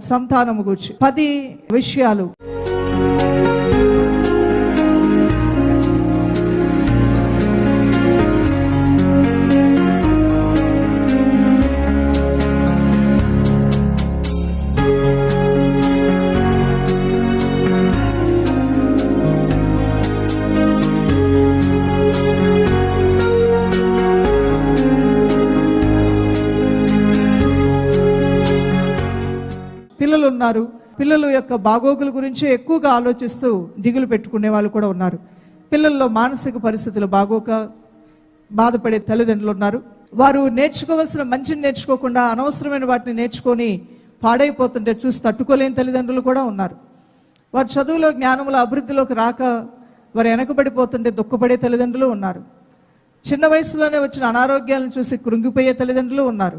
సంతానము గురించి. పది విషయాలు. ఉన్నారు. పిల్లల యొక్క బాగోగుల గురించి ఎక్కువగా ఆలోచిస్తూ దిగులు పెట్టుకునే వాళ్ళు కూడా ఉన్నారు. పిల్లల్లో మానసిక పరిస్థితులు బాగోక బాధపడే తల్లిదండ్రులు ఉన్నారు. వారు నేర్చుకోవాల్సిన మంచిని నేర్చుకోకుండా అనవసరమైన వాటిని నేర్చుకొని పాడైపోతుంటే చూసి తట్టుకోలేని తల్లిదండ్రులు కూడా ఉన్నారు. వారు చదువులో జ్ఞానంలో అభివృద్ధిలోకి రాక వారు వెనకబడిపోతుంటే దుఃఖపడే తల్లిదండ్రులు ఉన్నారు. చిన్న వయసులోనే వచ్చిన అనారోగ్యాలను చూసి కృంగిపోయే తల్లిదండ్రులు ఉన్నారు.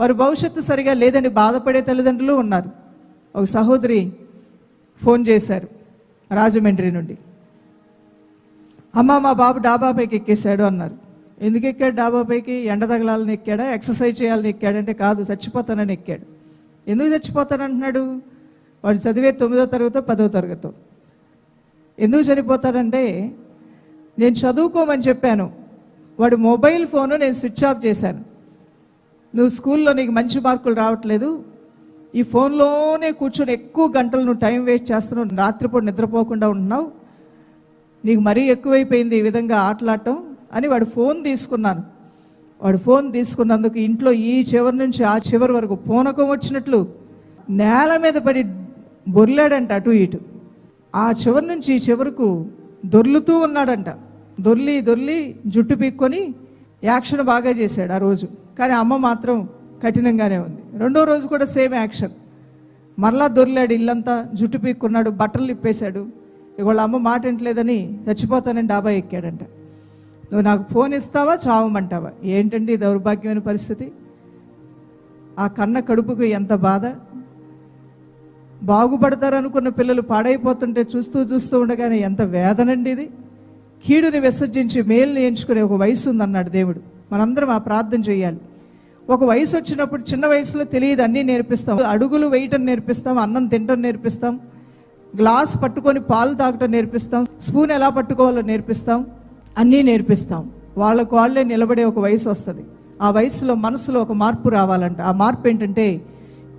వారి భవిష్యత్తు సరిగా లేదని బాధపడే తల్లిదండ్రులు ఉన్నారు. ఒక సహోదరి ఫోన్ చేశారు రాజమండ్రి నుండి. అమ్మ మా బాబు డాబా పైకి ఎక్కేశాడు అన్నారు. ఎందుకు ఎక్కాడు డాబాపైకి ఎండ తగలాలని ఎక్కాడా? ఎక్సర్సైజ్ చేయాలని ఎక్కాడంటే కాదు చచ్చిపోతానని ఎక్కాడు. ఎందుకు చచ్చిపోతానంటున్నాడు? వాడు చదివే తొమ్మిదో తరగతో పదో తరగతో. ఎందుకు చనిపోతాడంటే నేను చదువుకోమని చెప్పాను. వాడు మొబైల్ ఫోను నేను స్విచ్ ఆఫ్ చేశాను. నువ్వు స్కూల్లో నీకు మంచి మార్కులు రావట్లేదు. ఈ ఫోన్లోనే కూర్చొని ఎక్కువ గంటలు నువ్వు టైం వేస్ట్ చేస్తున్నావు రాత్రిపూట నిద్రపోకుండా ఉంటున్నావు నీకు మరీ ఎక్కువైపోయింది ఈ విధంగా ఆటలాడటం అని వాడు ఫోన్ తీసుకున్నాను. వాడు ఫోన్ తీసుకున్నందుకు ఇంట్లో ఈ చివరి నుంచి ఆ చివరి వరకు పూనకం వచ్చినట్లు నేల మీద పడి బొర్లాడంట అటు ఇటు. ఆ చివరి నుంచి ఈ చివరకు దొర్లుతూ ఉన్నాడంట. దొర్లి దొర్లి జుట్టు పీక్కొని యాక్షన్ బాగా చేశాడు ఆ రోజు. కానీ అమ్మ మాత్రం కఠినంగానే ఉంది. రెండో రోజు కూడా సేమ్ యాక్షన్. మరలా దొర్లాడు ఇల్లంతా జుట్టు పీక్కున్నాడు బట్టలు ఇప్పేశాడు ఇవాళ అమ్మ మాట వింటలేదని చచ్చిపోతానని డాబా ఎక్కాడంట. నువ్వు నాకు ఫోన్ ఇస్తావా చావమంటావా? ఏంటండి దౌర్భాగ్యమైన పరిస్థితి? ఆ కన్న కడుపుకు ఎంత బాధ? బాగుపడతారనుకున్న పిల్లలు పాడైపోతుంటే చూస్తూ చూస్తూ ఉండగానే ఎంత వేదనండి ఇది? కీడుని విసర్జించి మేలుని ఎంచుకునే ఒక వయసు ఉందన్నాడు దేవుడు. మనందరం ఆ ప్రార్థన చేయాలి. ఒక వయసు వచ్చినప్పుడు చిన్న వయసులో తెలియదు అన్నీ నేర్పిస్తాం. అడుగులు వేయటం నేర్పిస్తాం అన్నం తినటం నేర్పిస్తాం. గ్లాస్ పట్టుకొని పాలు తాగటం నేర్పిస్తాం. స్పూన్ ఎలా పట్టుకోవాలో నేర్పిస్తాం. అన్నీ నేర్పిస్తాం. వాళ్ళకు వాళ్ళే నిలబడే ఒక వయసు వస్తుంది. ఆ వయసులో మనసులో ఒక మార్పు రావాలంట. ఆ మార్పు ఏంటంటే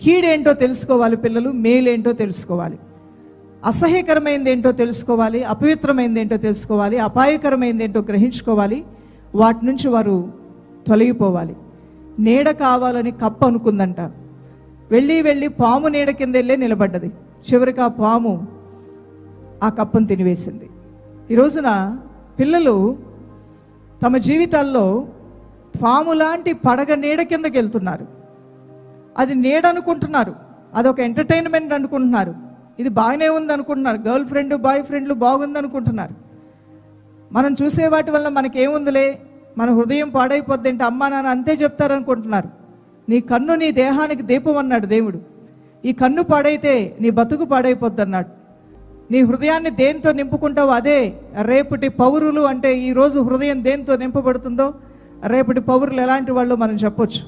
కీడేంటో తెలుసుకోవాలి పిల్లలు మేలేంటో తెలుసుకోవాలి. అసహ్యకరమైనది ఏంటో తెలుసుకోవాలి అపవిత్రమైనది ఏంటో తెలుసుకోవాలి అపాయకరమైనది ఏంటో గ్రహించుకోవాలి. వాటి నుంచి వారు తొలగిపోవాలి. నీడ కావాలని కప్ప అనుకుందంట. వెళ్ళి వెళ్ళి పాము నీడ కింద వెళ్ళే నిలబడ్డది. చివరికి ఆ పాము ఆ కప్పను తినివేసింది. ఈ రోజున పిల్లలు తమ జీవితాల్లో పాము లాంటి పడగ నీడ కిందకి వెళ్తున్నారు. అది నీడ అనుకుంటున్నారు. అదొక ఎంటర్టైన్మెంట్ అనుకుంటున్నారు. ఇది బాగానే ఉంది అనుకుంటున్నారు. గర్ల్ ఫ్రెండ్ బాయ్ ఫ్రెండ్లు బాగుంది అనుకుంటున్నారు. మనం చూసే వాటి వల్ల మనకేముందిలే? మన హృదయం పాడైపోద్ది అంటే అమ్మా నాన్న అంతే చెప్తారనుకుంటున్నారు. నీ కన్ను నీ దేహానికి దీపం అన్నాడు దేవుడు. ఈ కన్ను పాడైతే నీ బతుకు పాడైపోద్ది అన్నాడు నీ హృదయాన్ని దేంతో నింపుకుంటావు అదే రేపటి పౌరులు అంటే ఈ రోజు హృదయం దేంతో నింపబడుతుందో రేపటి పౌరులు ఎలాంటి వాళ్ళు మనం చెప్పొచ్చు.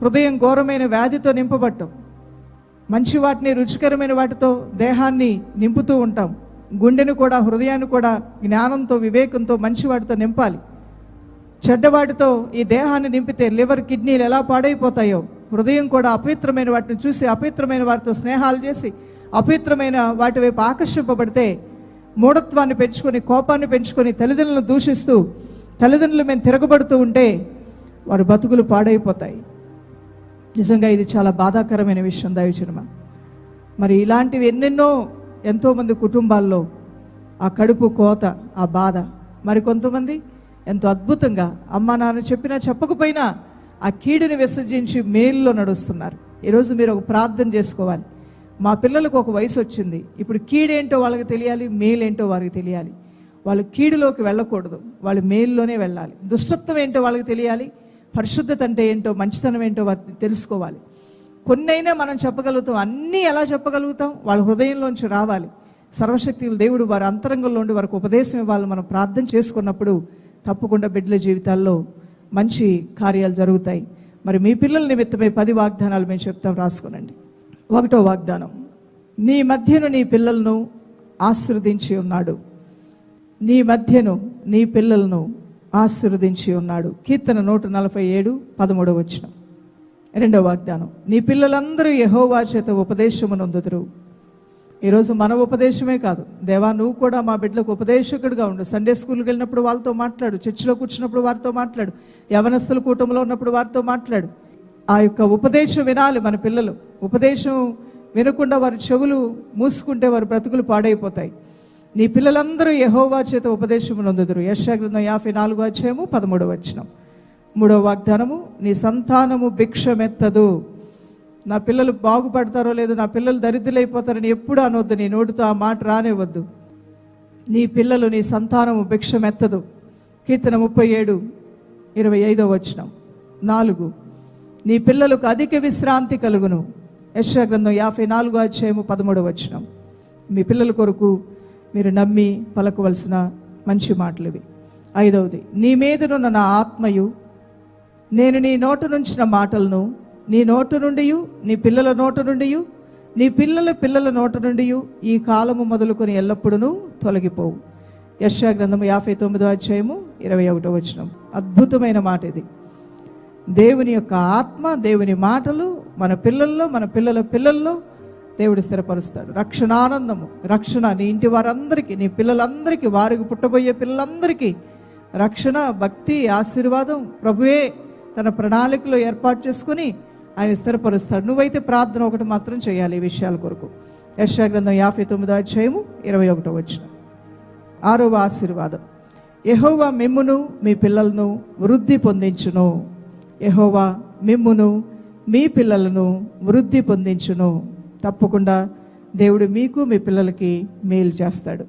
హృదయం ఘోరమైన వ్యాధితో నింపబట్టం మంచి వాటిని రుచికరమైన వాటితో దేహాన్ని నింపుతూ ఉంటాం. గుండెను కూడా హృదయాన్ని కూడా జ్ఞానంతో వివేకంతో మంచి వాటితో నింపాలి. చెడ్డవాటితో ఈ దేహాన్ని నింపితే లివర్ కిడ్నీలు ఎలా పాడైపోతాయో హృదయం కూడా అపవిత్రమైన వాటిని చూసి అపవిత్రమైన వారితో స్నేహాలు చేసి అపవిత్రమైన వాటి వైపు ఆకర్షింపబడితే మూఢత్వాన్ని పెంచుకొని కోపాన్ని పెంచుకొని తల్లిదండ్రులను దూషిస్తూ తల్లిదండ్రులు మేము తిరగబడుతూ ఉంటే వారి బతుకులు పాడైపోతాయి. నిజంగా ఇది చాలా బాధాకరమైన విషయం దైవచనమ మరి ఇలాంటివి ఎన్నెన్నో ఎంతోమంది కుటుంబాల్లో ఆ కడుపు కోత ఆ బాధ. మరి కొంతమంది ఎంతో అద్భుతంగా అమ్మ నాన్న చెప్పినా చెప్పకపోయినా ఆ కీడుని విసర్జించి మేలులో నడుస్తున్నారు. ఈరోజు మీరు ఒక ప్రార్థన చేసుకోవాలి. మా పిల్లలకు ఒక వయసు వచ్చింది. ఇప్పుడు కీడేంటో వాళ్ళకి తెలియాలి మేలేంటో వారికి తెలియాలి. వాళ్ళు కీడులోకి వెళ్ళకూడదు. వాళ్ళు మేల్లోనే వెళ్ళాలి. దుష్టత్వం ఏంటో వాళ్ళకి తెలియాలి. పరిశుద్ధత అంటే ఏంటో మంచితనం ఏంటో వారికి తెలుసుకోవాలి. కొన్నైనా మనం చెప్పగలుగుతాం. అన్నీ ఎలా చెప్పగలుగుతాం? వాళ్ళ హృదయంలోంచి రావాలి. సర్వశక్తులు దేవుడు వారి అంతరంగంలో ఉండి వారికి ఉపదేశం ఇవ్వాలని మనం ప్రార్థన చేసుకున్నప్పుడు తప్పకుండా బిడ్డల జీవితాల్లో మంచి కార్యాలు జరుగుతాయి. మరి మీ పిల్లల నిమిత్తమే పది వాగ్దానాలు మేము చెప్తాం రాసుకోనండి. ఒకటో వాగ్దానం. నీ మధ్యను నీ పిల్లలను ఆశీర్వదించి ఉన్నాడు. నీ మధ్యను నీ పిల్లలను ఆశీర్వదించి ఉన్నాడు. కీర్తన నూట నలభై ఏడు పదమూడవ వచ్చిన రెండవ వాగ్దానం. నీ పిల్లలందరూ యహోవా చేత ఉపదేశమునందుదురు. ఈరోజు మన ఉపదేశమే కాదు. దేవా నువ్వు కూడా మా బిడ్డలకు ఉపదేశకుడిగా ఉండు. సండే స్కూల్కి వెళ్ళినప్పుడు వాళ్ళతో మాట్లాడు. చర్చిలో కూర్చున్నప్పుడు వారితో మాట్లాడు. యవనస్తుల కూటంలో ఉన్నప్పుడు వారితో మాట్లాడు. ఆ యొక్క ఉపదేశం వినాలి మన పిల్లలు. ఉపదేశం వినకుండా వారి చెవులు మూసుకుంటే వారి బ్రతుకులు పాడైపోతాయి. నీ పిల్లలందరూ యహోవా చేత ఉపదేశము నొందుదురు. యశాగ్రంథం యాభై నాలుగు అధ్యాయము పదమూడవ వచనం. మూడవ వాగ్దానము నీ సంతానము భిక్షమెత్తదు. నా పిల్లలు బాగుపడతారో లేదో నా పిల్లలు దరిద్రులైపోతారని ఎప్పుడు అనొద్దు. నీ నోటితో ఆ మాట రానివ్వద్దు. నీ పిల్లలు నీ సంతానము భిక్షమెత్తదు. కీర్తన ముప్పై ఏడు ఇరవై ఐదో వచనం. నాలుగు. నీ పిల్లలకు అధిక విశ్రాంతి కలుగును. యశా యాభై నాలుగో అధ్యాయము పదమూడవ వచనం. మీ పిల్లల కొరకు మీరు నమ్మి పలకవలసిన మంచి మాటలు ఇవి ఐదవది. నీ మీదనున్న నా ఆత్మయు నేను నీ నోట నుంచిన మాటలను నీ నోటు నుండి నీ పిల్లల నోట నుండి నీ పిల్లల పిల్లల నోట నుండి ఈ కాలము మొదలుకొని ఎల్లప్పుడూ తొలగిపోవు. యశా గ్రంథము యాభై తొమ్మిదో అధ్యాయము ఇరవై ఒకటో వచనం. అద్భుతమైన మాట ఇది. దేవుని యొక్క ఆత్మ దేవుని మాటలు మన పిల్లల్లో మన పిల్లల పిల్లల్లో దేవుడు స్థిరపరుస్తాడు. రక్షణానందము రక్షణ నీ ఇంటి వారందరికీ నీ పిల్లలందరికీ వారికి పుట్టబోయే పిల్లలందరికీ రక్షణ భక్తి ఆశీర్వాదం ప్రభువే తన ప్రణాళికలో ఏర్పాటు చేసుకుని ఆయన స్థిరపరుస్తాడు. నువ్వైతే ప్రార్థన ఒకటి మాత్రం చేయాలి ఈ విషయాల కొరకు. యశాగ్రంథం యాభై తొమ్మిదో అధ్యాయము ఇరవై ఒకటో వచ్చిన ఆరవ ఆశీర్వాదం. యెహోవా మిమ్మును మీ పిల్లలను వృద్ధి పొందించును. యెహోవా మిమ్మును మీ పిల్లలను వృద్ధి పొందించును. తప్పకుండా దేవుడు మీకు మీ పిల్లలకి మేలు చేస్తాడు.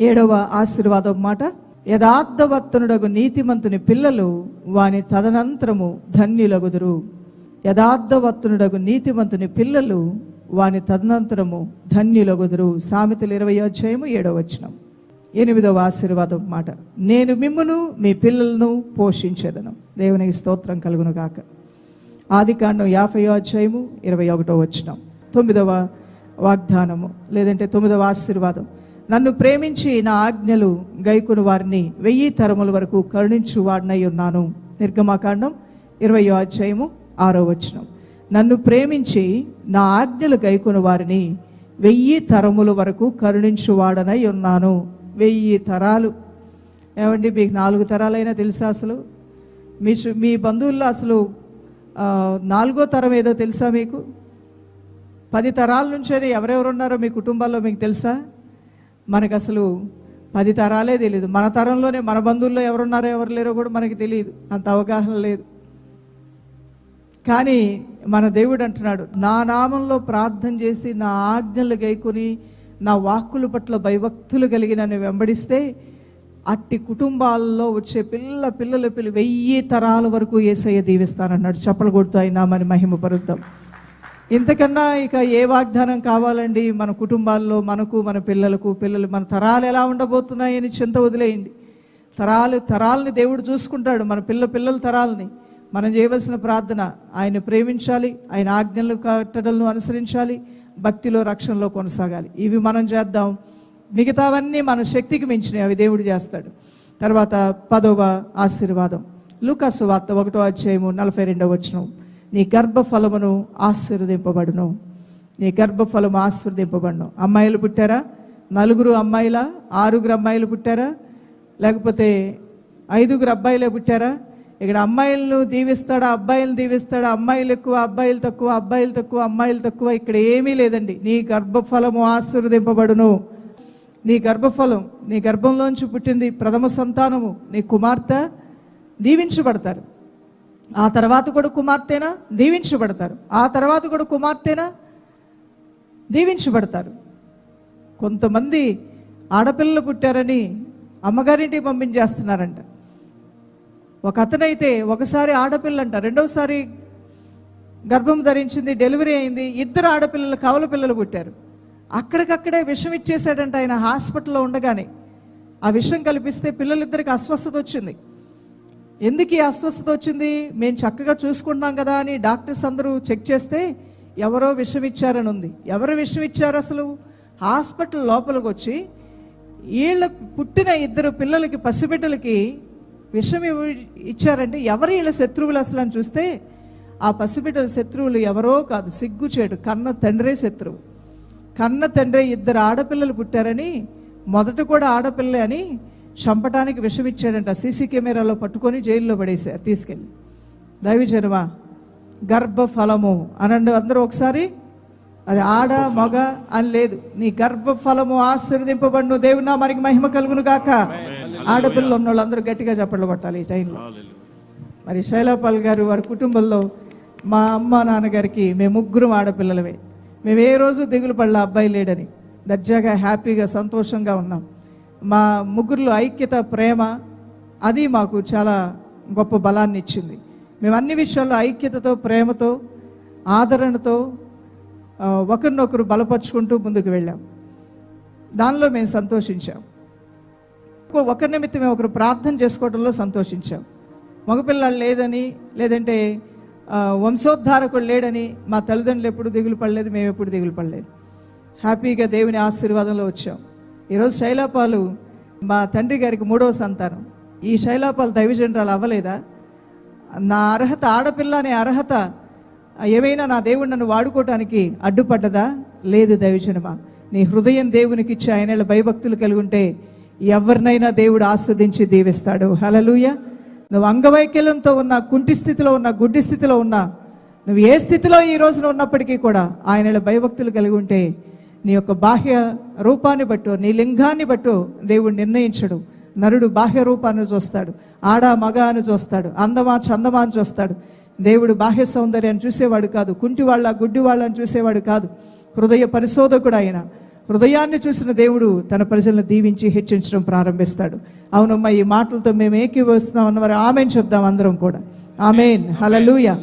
ఏడవ ఆశీర్వాదం మాట యథార్థవర్తనుడగు నీతిమంతుని పిల్లలు వాని తదనంతరము ధన్యులగుదురు. యథార్థవర్తనుడగు నీతివంతుని పిల్లలు వాని తదనంతరము ధన్యులగుదురు. సామెతలు ఇరవై అధ్యాయము ఏడవ వచనం. ఎనిమిదవ ఆశీర్వాదం మాట. నేను మిమ్మును మీ పిల్లలను పోషించేదను. దేవునికి స్తోత్రం కలుగును గాక ఆది కాండం యాభై అధ్యాయము ఇరవై ఒకటో వచనం. తొమ్మిదవ వాగ్దానము లేదంటే తొమ్మిదవ ఆశీర్వాదం. నన్ను ప్రేమించి నా ఆజ్ఞలు గైకుని వారిని వెయ్యి తరముల వరకు కరుణించు వాడినై ఉన్నాను. నిర్గమాకాండం ఇరవయో అధ్యాయము ఆరో వచనం. నన్ను ప్రేమించి నా ఆజ్ఞలు గైకుని వారిని వెయ్యి తరముల వరకు కరుణించు వాడనై ఉన్నాను. వెయ్యి తరాలు. ఏమండి మీకు నాలుగు తరాలైనా తెలుసా అసలు? మీ మీ బంధువుల్లో అసలు నాలుగో తరం ఏదో తెలుసా మీకు? పది తరాల నుంచే ఎవరెవరు ఉన్నారో మీ కుటుంబాల్లో మీకు తెలుసా? మనకు అసలు పది తరాలే తెలియదు మన తరంలోనే మన బంధువుల్లో ఎవరున్నారో ఎవరు లేరో కూడా మనకి తెలియదు అంత అవగాహన లేదు. కానీ మన దేవుడు అంటున్నాడు నా నామంలో ప్రార్థన చేసి నా ఆజ్ఞలు గైకొని నా వాక్కుల పట్ల భయభక్తులు కలిగి నన్ను వెంబడిస్తే అట్టి కుటుంబాల్లో వచ్చే పిల్ల పిల్లల పిల్ల వెయ్యి తరాల వరకు ఏసయ్య దీవిస్తానన్నాడు. చెప్పలు కొడుతూ అయినా మన మహిమ పరుద్దాం ఇంతకన్నా ఇక ఏ వాగ్దానం కావాలండి? మన కుటుంబాల్లో మనకు మన పిల్లలకు పిల్లలు మన తరాలు ఎలా ఉండబోతున్నాయని చింత వదిలేయండి. తరాలు తరాలని దేవుడు చూసుకుంటాడు మన పిల్ల పిల్లల తరాలని. మనం చేయవలసిన ప్రార్థన ఆయన ప్రేమించాలి ఆయన ఆజ్ఞలు కట్టడలను అనుసరించాలి భక్తిలో రక్షణలో కొనసాగాలి. ఇవి మనం చేద్దాం. మిగతావన్నీ మన శక్తికి మించినవి అవి దేవుడు చేస్తాడు. తర్వాత పదవ ఆశీర్వాదం. లూకాసు వార్త ఒకటో అధ్యాయము నలభై రెండవ వచనం. నీ గర్భఫలమును ఆశీర్వదింపబడును. నీ గర్భఫలము ఆశీర్వదింపబడును. అమ్మాయిలు పుట్టారా? నలుగురు అమ్మాయిల? ఆరుగురు అమ్మాయిలు పుట్టారా? లేకపోతే ఐదుగురు అబ్బాయిలే పుట్టారా? ఇక్కడ అమ్మాయిలను దీవిస్తాడా అబ్బాయిలను దీవిస్తాడా అమ్మాయిలు ఎక్కువ అబ్బాయిలు తక్కువ అబ్బాయిలు తక్కువ అమ్మాయిలు తక్కువ ఇక్కడ ఏమీ లేదండి. నీ గర్భఫలము ఆశీర్వదింపబడును. నీ గర్భఫలం నీ గర్భంలోంచి పుట్టింది ప్రథమ సంతానము నీ కుమార్తె దీవించబడతారు. ఆ తర్వాత కూడా కుమార్తెనా? దీవించబడతారు. ఆ తర్వాత కూడా కుమార్తెనా? దీవించబడతారు. కొంతమంది ఆడపిల్లలు పుట్టారని అమ్మగారింటికి పంపించేస్తున్నారంట. ఒక అతనైతే ఒకసారి ఆడపిల్లంట రెండవసారి గర్భం ధరించింది డెలివరీ అయింది ఇద్దరు ఆడపిల్లలు కవల పిల్లలు పుట్టారు. అక్కడికక్కడే విషం ఇచ్చేసాడంట ఆయన హాస్పిటల్లో ఉండగానే. ఆ విషం కల్పిస్తే పిల్లలిద్దరికి అస్వస్థత వచ్చింది. ఎందుకు ఈ అస్వస్థత వచ్చింది? మేము చక్కగా చూసుకున్నాం కదా అని డాక్టర్స్ అందరూ చెక్ చేస్తే ఎవరో విషం ఇచ్చారని ఉంది. ఎవరు విషం ఇచ్చారు అసలు? హాస్పిటల్ లోపలికి వచ్చి వీళ్ళ పుట్టిన ఇద్దరు పిల్లలకి పసిబిడ్డలకి విషం ఇచ్చారంటే ఎవరు వీళ్ళ శత్రువులు అసలు అని చూస్తే ఆ పసిబిడ్డల శత్రువులు ఎవరో కాదు సిగ్గుచేడు కన్న తండ్రే శత్రువు. కన్న తండ్రి ఇద్దరు ఆడపిల్లలు పుట్టారని మొదట కూడా ఆడపిల్లే అని చంపటానికి విషం ఇచ్చాడంట. సీసీ కెమెరాలో పట్టుకొని జైల్లో పడేశారు తీసుకెళ్ళి. దైవజనమా గర్భఫలము అనండి అందరూ ఒకసారి అది ఆడ మగ అని లేదు. నీ గర్భఫలము ఆశీర్వదింపబడును. దేవుని నామానికి మహిమ కలుగును గాక ఆడపిల్లలు ఉన్న వాళ్ళందరూ గట్టిగా చప్పట్లు కొట్టాలి ఈ టైంలో. మరి శైలాపాల్ గారు వారి కుటుంబంలో మా అమ్మ నాన్నగారికి మేము ముగ్గురం ఆడపిల్లలమే. మేము ఏ రోజు దిగులు పడల అబ్బాయి లేడని. దర్జాగా హ్యాపీగా సంతోషంగా ఉన్నాం. మా ముగ్గురులో ఐక్యత ప్రేమ అది మాకు చాలా గొప్ప బలాన్ని ఇచ్చింది. మేము అన్ని విషయాల్లో ఐక్యతతో ప్రేమతో ఆదరణతో ఒకరినొకరు బలపరుచుకుంటూ ముందుకు వెళ్ళాం. దానిలో మేము సంతోషించాం. ఒకరి నిమిత్తమే ఒకరు ప్రార్థన చేసుకోవడంలో సంతోషించాం. మగపిల్లలు లేదని లేదంటే వంశోద్ధారకుడు లేడని మా తల్లిదండ్రులు ఎప్పుడు దిగులు పడలేదు మేము ఎప్పుడు దిగులు పడలేదు. హ్యాపీగా దేవుని ఆశీర్వాదంలో వచ్చాం. ఈరోజు శైలాపాలు మా తండ్రి గారికి మూడవ సంతానం. ఈ శైలాపాలు దైవజనరాలు అవ్వలేదా? నా అర్హత ఆడపిల్ల అనే అర్హత ఏమైనా నా దేవుడు నన్ను వాడుకోవటానికి అడ్డుపడ్డదా? లేదు దైవజనమా. నీ హృదయం దేవునికి ఇచ్చి ఆయన భయభక్తులు కలిగి ఉంటే ఎవరినైనా దేవుడు ఆస్వాదించి దీవిస్తాడు. హలలుయ నువ్వు అంగవైకల్యంతో ఉన్న కుంటి స్థితిలో ఉన్న గుడ్డి స్థితిలో ఉన్నా నువ్వు ఏ స్థితిలో ఈ రోజున ఉన్నప్పటికీ కూడా ఆయనలో భయభక్తులు కలిగి ఉంటే నీ యొక్క బాహ్య రూపాన్ని బట్టో నీ లింగాన్ని బట్టో దేవుడు నిర్ణయించడు. నరుడు బాహ్య రూపాన్ని చూస్తాడు. ఆడ మగ అని చూస్తాడు. అందమా చందమా అని చూస్తాడు. దేవుడు బాహ్య సౌందర్యాన్ని చూసేవాడు కాదు. కుంటి వాళ్ళ గుడ్డి వాళ్ళని చూసేవాడు కాదు. హృదయ పరిశోధకుడు ఆయన. హృదయాన్ని చూసిన దేవుడు తన ప్రజలను దీవించి హెచ్చించడం ప్రారంభిస్తాడు. అవునమ్మా ఈ మాటలతో మేము ఏకీభవిస్తున్నాం అన్నవారు ఆమెన్ చెప్దాం అందరం కూడా. ఆమెన్. హలలుయ